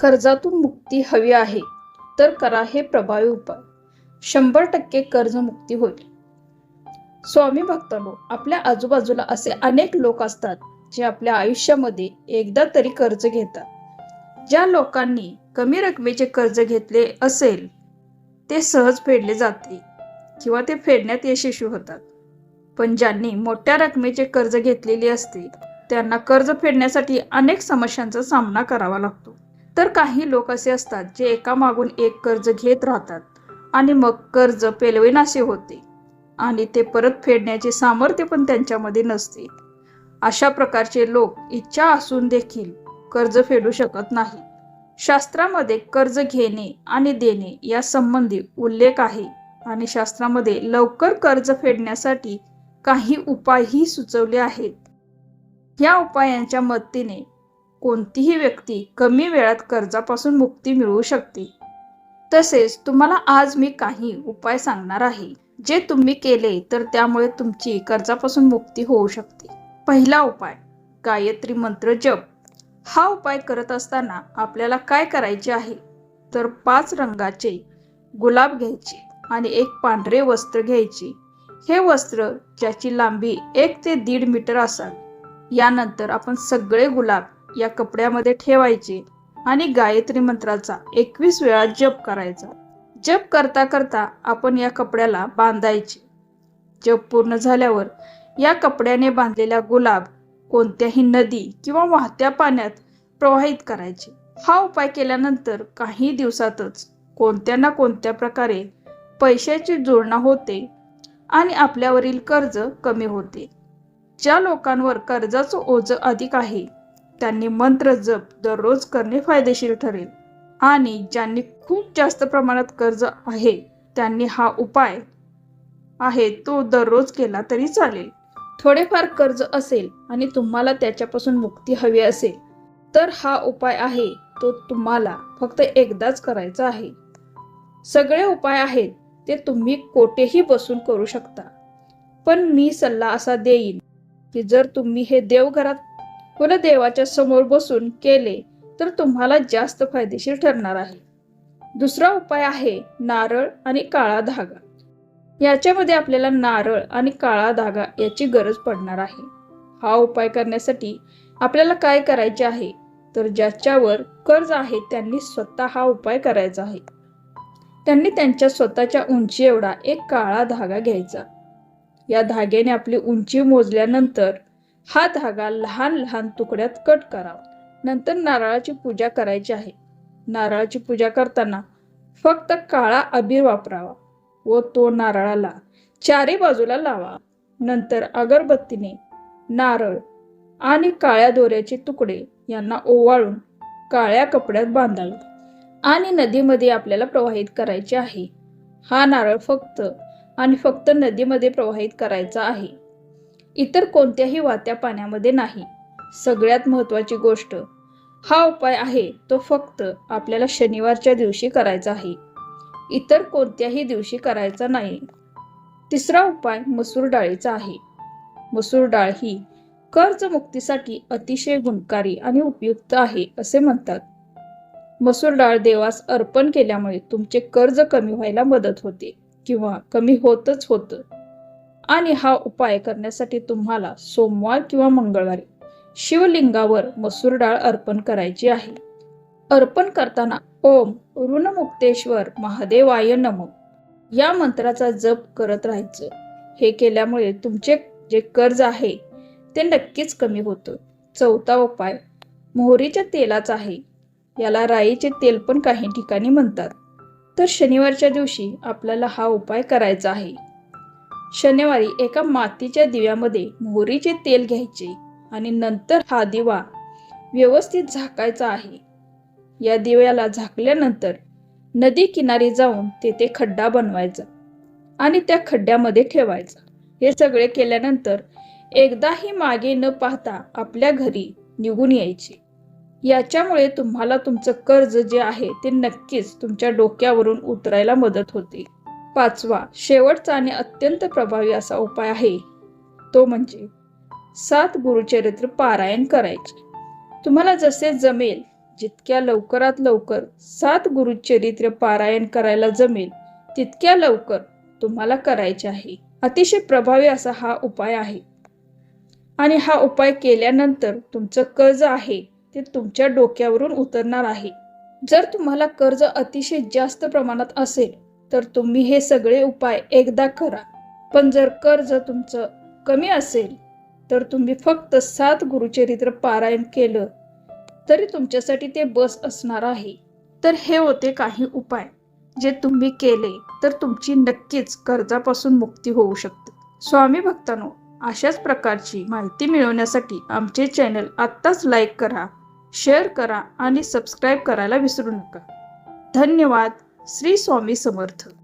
कर्जातून मुक्ती हवी आहे तर करा हे प्रभावी उपाय. शंभर टक्के कर्जमुक्ती होईल. स्वामी भक्तांनो आपल्या आजूबाजूला असे अनेक लोक असतात जे आपल्या आयुष्यामध्ये एकदा तरी कर्ज घेतात. ज्या लोकांनी कमी रकमेचे कर्ज घेतले असेल ते सहज फेडले जाते किंवा ते फेडण्यात यशस्वी होतात. पण ज्यांनी मोठ्या रकमेचे कर्ज घेतलेले असते त्यांना कर्ज फेडण्यासाठी अनेक समस्यांचा सामना करावा लागतो. तर काही लोक असे असतात जे एकामागून एक कर्ज घेत राहतात आणि मग कर्ज पेलवेनासे होते आणि ते परत फेडण्याचे सामर्थ्य पण त्यांच्यामध्ये नसते. अशा प्रकारचे लोक इच्छा असून देखील कर्ज फेडू शकत नाही शास्त्रामध्ये कर्ज घेणे आणि देणे या संबंधी उल्लेख आहे आणि शास्त्रामध्ये लवकर कर्ज फेडण्यासाठी काही उपायही सुचवले आहेत. या उपायांच्या मदतीने कोणतीही व्यक्ती कमी वेळात कर्जापासून मुक्ती मिळवू शकते. तसेच तुम्हाला आज मी काही उपाय सांगणार आहे. जे तुम्ही केले तर त्यामुळे तुमची कर्जापासून मुक्ती होऊ शकते. पहिला उपाय गायत्री मंत्र जप. हा उपाय करत असताना आपल्याला काय करायचे आहे? तर पाच रंगाचे गुलाब घ्यायचे आणि एक पांढरे वस्त्र घ्यायचे. हे वस्त्र ज्याची लांबी एक ते दीड मीटर असावी. यानंतर आपण सगळे गुलाब या कपड्यामध्ये ठेवायचे आणि गायत्री मंत्राचा एकवीस वेळा जप करायचा. जप करता करता आपण या कपड्याला बांधायचे. जप पूर्ण झाल्यावर या कपड्याने बांधलेला गुलाब कोणत्याही नदी किंवा वाहत्या पाण्यात प्रवाहित करायचे. हा उपाय केल्यानंतर काही दिवसातच कोणत्या ना कोणत्या प्रकारे पैशाची जुळणा होते आणि आपल्यावरील कर्ज कमी होते. ज्या लोकांवर कर्जाचं ओझं अधिक आहे त्यांनी मंत्र जप दररोज करणे फायदेशीर ठरेल. आणि ज्यांनी खूप जास्त प्रमाणात कर्ज आहे त्यांनी हा उपाय आहे तो दररोज केला तरी चालेल. थोडेफार कर्ज असेल आणि तुम्हाला त्याच्यापासून मुक्ती हवी असेल तर हा उपाय आहे तो तुम्हाला फक्त एकदाच करायचा आहे. सगळे उपाय आहेत ते तुम्ही कोठेही बसून करू शकता. पण मी सल्ला असा देईन की जर तुम्ही हे देवघरात कुलदेवाच्या समोर बसून केले तर तुम्हाला जास्त फायदेशीर ठरणार आहे. दुसरा उपाय आहे नारळ आणि काळा धागा. याच्यामध्ये आपल्याला नारळ आणि काळा धागा याची गरज पडणार आहे. हा उपाय करण्यासाठी आपल्याला काय करायचे आहे? तर ज्याच्यावर कर्ज आहे त्यांनी स्वतः हा उपाय करायचा आहे. त्यांनी त्यांच्या स्वतःच्या उंची एवढा एक काळा धागा घ्यायचा. या धाग्याने आपली उंची मोजल्यानंतर हा धागा लहान लहान तुकड्यात कट करावा नंतर नारळाची पूजा करायची आहे. नारळाची पूजा करताना फक्त काळा अबीर वापरावा व तो नारळाला चारी बाजूला लावा. नंतर अगरबत्तीने नारळ आणि काळ्या दोऱ्याचे तुकडे यांना ओवाळून काळ्या कपड्यात बांधावे. आणि नदीमध्ये आपल्याला प्रवाहित करायचे आहे. हा नारळ फक्त आणि फक्त नदीमध्ये प्रवाहित करायचा आहे. इतर कोणत्याही वात्या पाण्यामध्ये नाही. सगळ्यात महत्त्वाची गोष्ट हा उपाय आहे तो फक्त आपल्याला शनिवारच्या दिवशी करायचा आहे. इतर कोणत्याही दिवशी करायचा नाही. तिसरा उपाय मसूर डाळीचा आहे. मसूर डाळ ही कर्जमुक्तीसाठी अतिशय गुणकारी आणि उपयुक्त आहे असे म्हणतात. मसूर डाळ देवास अर्पण केल्यामुळे तुमचे कर्ज कमी व्हायला मदत होते किंवा कमी होतच होतं. आणि हा उपाय करण्यासाठी तुम्हाला सोमवार किंवा मंगळवारी शिवलिंगावर मसूर डाळ अर्पण करायची आहे. अर्पण करताना ओम ऋणमुक्तेश्वर महादेवाय नम. या मंत्राचा जप करत राहायचं. हे केल्यामुळे तुमचे जे कर्ज आहे ते नक्कीच कमी होतं. चौथा उपाय मोहरीच्या तेलाचा आहे. याला राईचे तेल पण काही ठिकाणी म्हणतात. तर शनिवारच्या दिवशी आपल्याला हा उपाय करायचा आहे. शनिवारी एका मातीच्या दिव्यामध्ये मोहरीचे तेल घ्यायचे आणि नंतर हा दिवा व्यवस्थित झाकायचा आहे. या दिव्याला झाकल्यानंतर नदी किनारी जाऊन तेथे खड्डा बनवायचा आणि त्या खड्ड्यामध्ये ठेवायचा. हे सगळे केल्यानंतर एकदाही मागे न पाहता आपल्या घरी निघून यायचे. याच्यामुळे तुम्हाला तुमचं कर्ज जे आहे ते नक्कीच तुमच्या डोक्यावरून उतरायला मदत होते. पाचवा शेवटचा आणि अत्यंत प्रभावी असा उपाय आहे. तो म्हणजे सात गुरुचरित्र पारायण करायचे. तुम्हाला जसे जमेल जितक्या लवकरात लवकर सात गुरुचरित्र पारायण करायला जमेल तितक्या लवकर तुम्हाला करायचे आहे. अतिशय प्रभावी असा हा उपाय आहे. आणि हा उपाय केल्यानंतर तुमचं कर्ज आहे ते तुमच्या डोक्यावरून उतरणार आहे. जर तुम्हाला कर्ज अतिशय जास्त प्रमाणात असेल तर तुम्ही हे सगळे उपाय एकदा करा. पण जर कर्ज तुमचं कमी असेल तर तुम्ही फक्त सात गुरुचरित्र पारायण केलं तरी तुमच्यासाठी ते बस असणार आहे. तर हे होते काही उपाय जे तुम्ही केले तर तुमची नक्कीच कर्जापासून मुक्ती होऊ शकते. स्वामी भक्तांनो अशाच प्रकारची माहिती मिळवण्यासाठी आमचे चॅनल आत्ताच लाईक करा शेअर करा आणि सबस्क्राईब करायला विसरू नका. धन्यवाद. श्री स्वामी समर्थ.